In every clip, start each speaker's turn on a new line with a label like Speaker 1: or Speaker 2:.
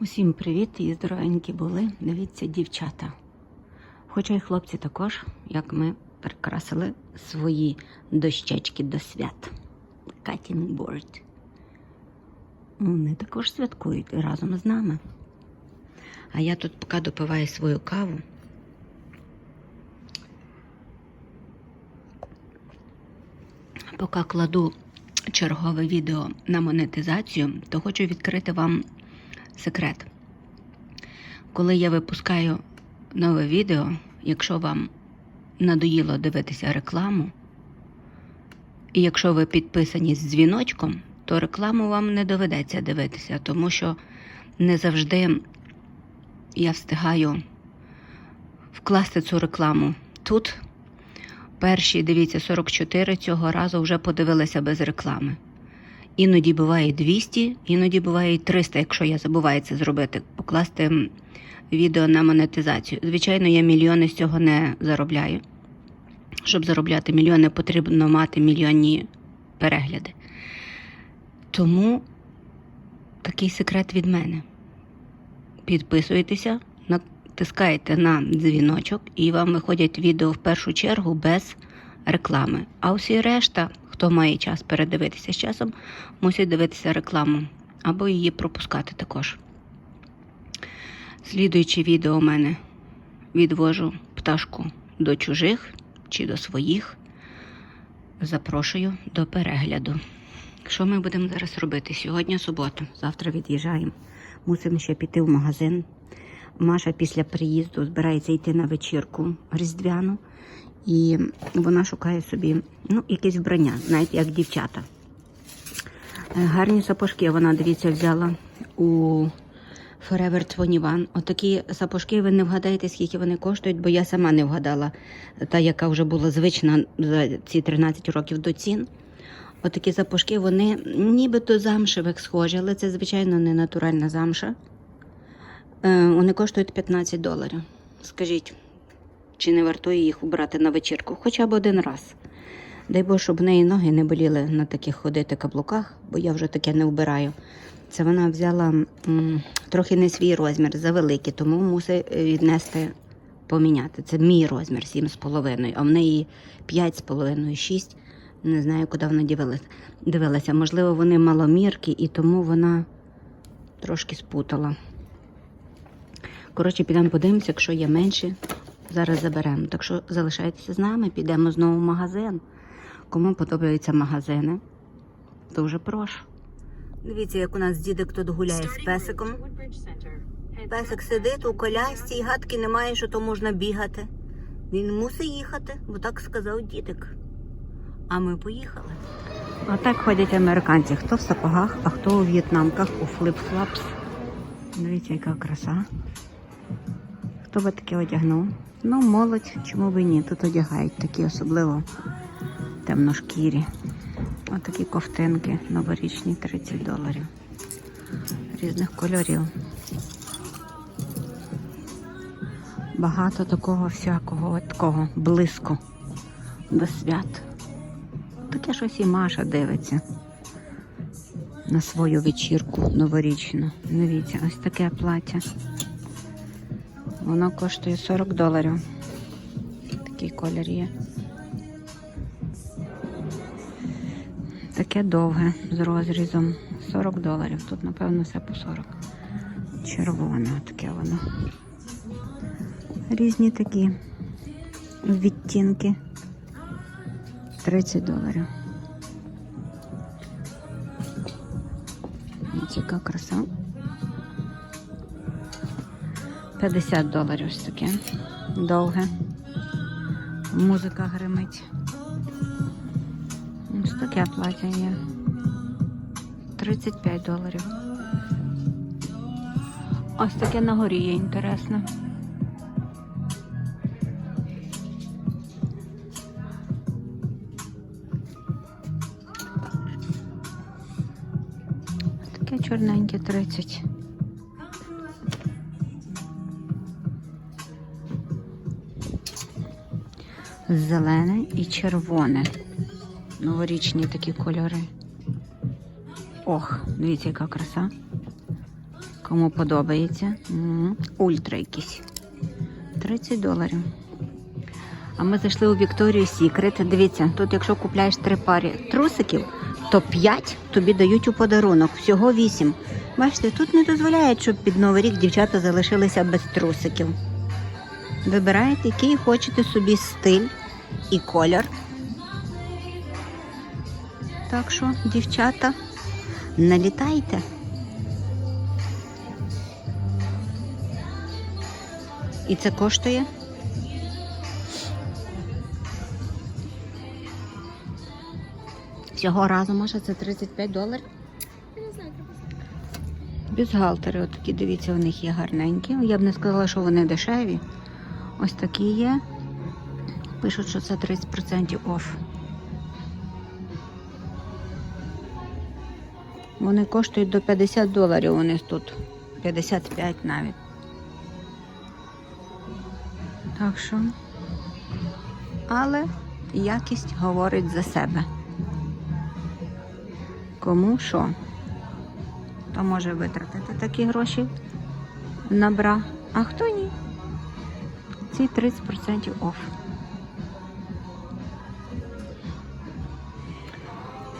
Speaker 1: Усім привіт і здоровенькі були. Дивіться, дівчата. Хоча й хлопці також, як ми прикрасили свої дощечки до свят. Cutting board. Вони також святкують разом з нами. А я тут поки допиваю свою каву. Поки кладу чергове відео на монетизацію, то хочу відкрити вам секрет. Коли я випускаю нове відео, якщо вам надоїло дивитися рекламу, і якщо ви підписані з дзвіночком, то рекламу вам не доведеться дивитися, тому що не завжди я встигаю вкласти цю рекламу тут. Перші, дивіться, 44 цього разу вже подивилися без реклами. Іноді буває 200, іноді буває і 300, якщо я забуваю це зробити, покласти відео на монетизацію. Звичайно, я мільйони з цього не заробляю. Щоб заробляти мільйони, потрібно мати мільйонні перегляди. Тому такий секрет від мене. Підписуєтеся, натискаєте на дзвіночок, і вам виходять відео в першу чергу без реклами. А усі решта, хто має час передивитися з часом, мусять дивитися рекламу або її пропускати також. Слідуючи відео у мене відвожу пташку до чужих чи до своїх. Запрошую до перегляду. Що ми будемо зараз робити? Сьогодні субота, завтра від'їжджаємо. Мусимо ще піти в магазин. Маша після приїзду збирається йти на вечірку різдвяну, і вона шукає собі ну, якесь вбрання, знаєте, як дівчата. Е, Гарні сапожки вона, дивіться, взяла у Forever 21. Отакі сапожки, ви не вгадаєте, скільки вони коштують, бо я сама не вгадала, та, яка вже була звична за ці 13 років до цін. Отакі сапожки, вони нібито замшевих схожі, але це, звичайно, не натуральна замша. Е, Вони коштують 15 доларів. Скажіть, чи не вартує їх убрати на вечірку хоча б один раз? Дай Бог, щоб в неї ноги не боліли на таких ходити каблуках, бо я вже таке не вбираю. Це вона взяла м, трохи не свій розмір, завеликий, тому мусить е, віднести поміняти. Це мій розмір 7,5, а в неї 5,5, 6. Не знаю, куди вона дивилася. Можливо, вони маломірки, і тому вона трошки спутала. Коротше, підемо подивимося, якщо є менші, зараз заберемо. Так що залишайтеся з нами, підемо знову в магазин. Кому подобаються магазини, дуже прошу. Дивіться, як у нас дідик тут гуляє з песиком. Песик сидить у колясці і гадки немає, що то можна бігати. Він мусить їхати, бо так сказав дідик. А ми поїхали. А так ходять американці. Хто в сапогах, а хто у в'єтнамках, у флип-флапс. Дивіться, яка краса. Хто би таке одягнув? Ну, молодь, чому б і ні? Тут одягають такі особливо темношкірі. Отакі ковтинки новорічні 30 доларів. Різних кольорів. Багато такого всякого, такого блиску до свят. Таке щось і Маша дивиться на свою вечірку новорічну. Дивіться, ось таке плаття. Воно коштує 40 доларів. Такий колір є. Таке довге з розрізом. 40 доларів. Тут, напевно, все по 40. Червоне таке воно. Різні такі відтінки. 30 доларів. Ось яка краса. 50 доларів ось таке. Довге. Музика гримить. Ось таке плаття є. 35 доларів. Ось таке на горі є інтересне. Таке чорненьке 30. Зелене і червоне. Новорічні такі кольори. Ох, дивіться, яка краса. Кому подобається. Ультра якісь. 30 доларів. А ми зайшли у Вікторію Сікрет. Дивіться, тут, якщо купляєш три пари трусиків, то 5 тобі дають у подарунок. Всього 8. Бачите, тут не дозволяють, щоб під Новий рік дівчата залишилися без трусиків. Вибираєте, який хочете собі стиль і колір. Так що, дівчата, налітайте. І це коштує? Всього разу може це 35 доларів? Бюстгальтери, от такі, дивіться, у них є гарненькі. Я б не сказала, що вони дешеві. Ось такі є. Пишуть, що це 30% оф. Вони коштують до 50 доларів у них тут. 55 навіть. Так що. Але якість говорить за себе. Кому що? Хто може витратити такі гроші на бра, а хто ні. Ці 30% оф.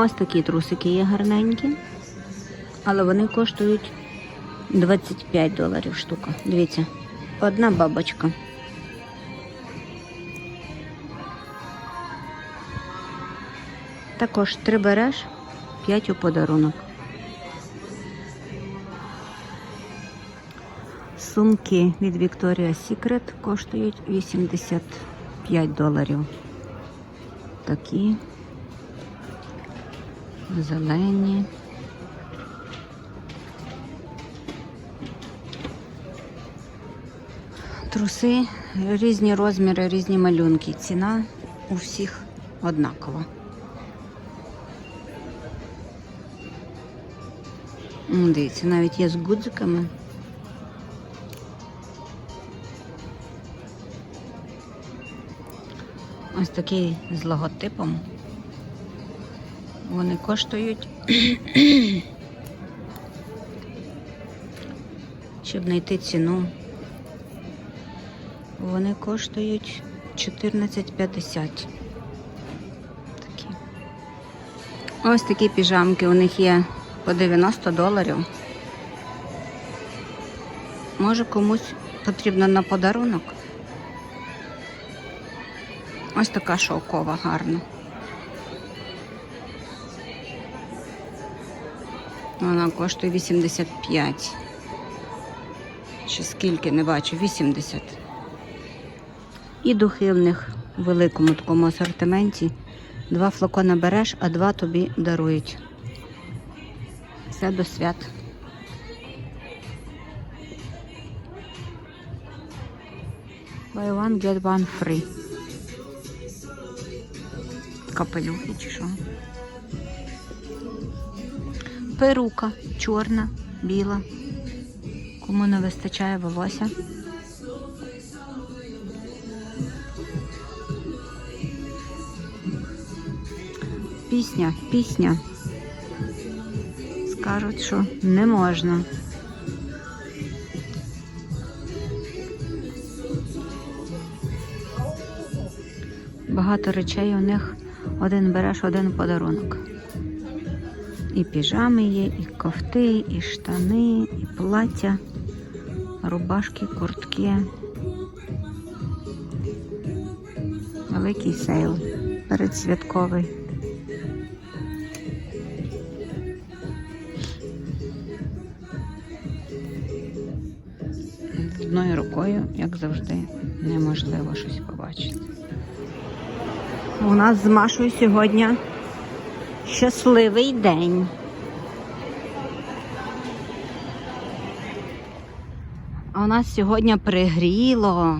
Speaker 1: Ось такі трусики є гарненькі, але вони коштують 25 доларів штука. Дивіться, одна бабочка. Також три береш, 5 у подарунок. Сумки від Victoria's Secret коштують 85 доларів. Такі зелені. Труси, різні розміри, різні малюнки. Ціна у всіх однакова. Дивіться, навіть є з гудзиками. Ось такий з логотипом. Вони коштують. Щоб знайти ціну. Вони коштують 14,50. Такі. Ось такі піжамки. У них є по 90 доларів. Може комусь потрібно на подарунок. Ось така шовкова гарна. Вона коштує 85. Чи скільки не бачу, 80. І духи в них в великому такому асортименті. Два флакона береш, а два тобі дарують. Все до свят. Buy one, get one free. Капелюхи чи що? Перука чорна, біла. Кому не вистачає волосся. Пісня, пісня. Скажуть, що не можна. Багато речей у них один береш, один подарунок. І піжами є, і кофти, і штани, і плаття, рубашки, куртки. Великий сейл передсвятковий. З одною рукою, як завжди, неможливо щось побачити. У нас з Машою сьогодні щасливий день. У нас сьогодні пригріло.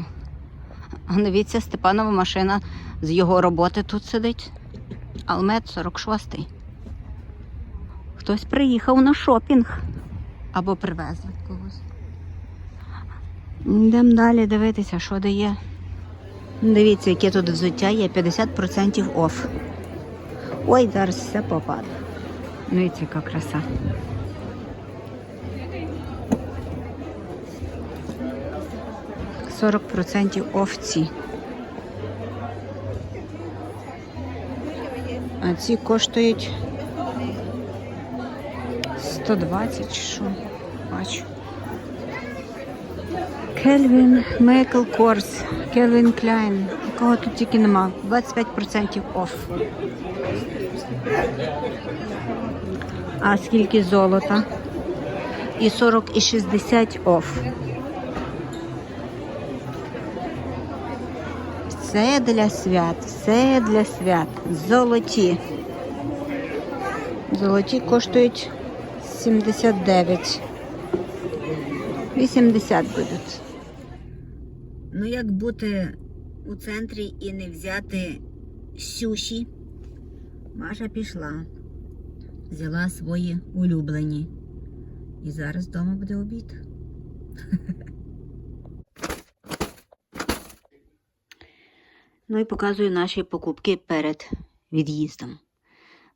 Speaker 1: Дивіться, Степанова машина з його роботи тут сидить. Алмет 46-й. Хтось приїхав на шопінг або привезли когось. Йдемо далі дивитися, що де є. Дивіться, яке тут взуття є 50% оф. Ой, зараз все попаде. Ну і яка краса. Сорок процентів овці. А ці коштують 120 чи що, бачу. Кельвін Мейкл Корс, Кельвін Кляйн якого тут тільки нема. 25% оф. А скільки золота? І 40 і 60 оф. Все для свят, все для свят. Золоті. Золоті коштують 79. 80 будуть. Ну, як бути у центрі і не взяти сюші? Маша пішла, взяла свої улюблені. І зараз вдома буде обід. Ну і показую наші покупки перед від'їздом.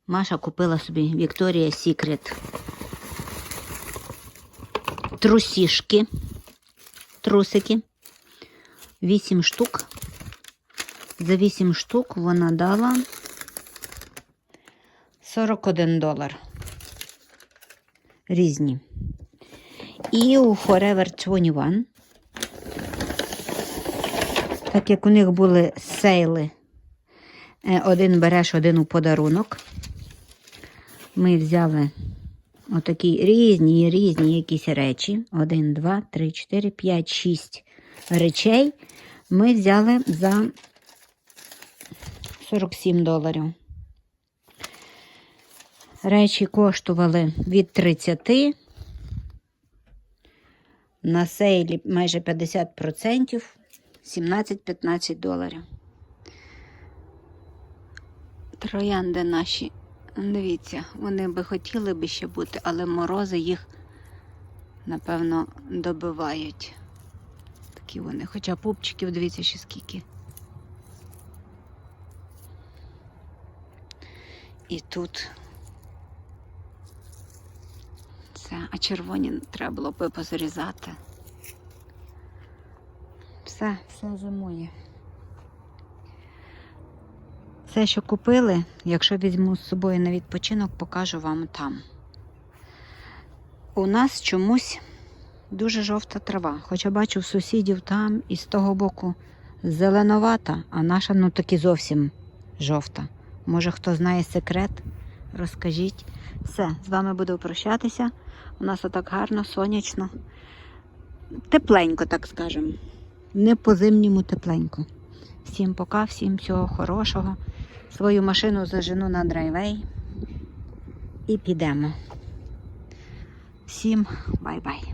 Speaker 1: Маша купила собі Victoria's Secret трусішки, трусики. 8 штук. За 8 штук вона дала 41 долар. Різні. І у Forever 21 так як у них були сейли, е, один береш, один у подарунок. Ми взяли отакі різні, різні якісь речі. Один, два, три, чотири, п'ять, шість речей. Ми взяли за 47 доларів. Речі коштували від 30 на сейлі майже 50%. 17-15 доларів. Троянди наші, дивіться, вони би хотіли би ще бути, але морози їх, напевно, добивають. Такі вони, хоча пупчиків, дивіться, ще скільки. І тут це, а червоні треба було би позрізати. Все, все зимує. Все, що купили, якщо візьму з собою на відпочинок, покажу вам там. У нас чомусь дуже жовта трава. Хоча бачу сусідів там і з того боку зеленовата, а наша ну таки зовсім жовта. Може, хто знає секрет, розкажіть. Все, з вами буду прощатися. У нас отак гарно, сонячно, тепленько, так скажемо не по зимньому тепленько. Всім пока, всім всього хорошого. Свою машину зажену на драйвей і підемо. Всім бай-бай.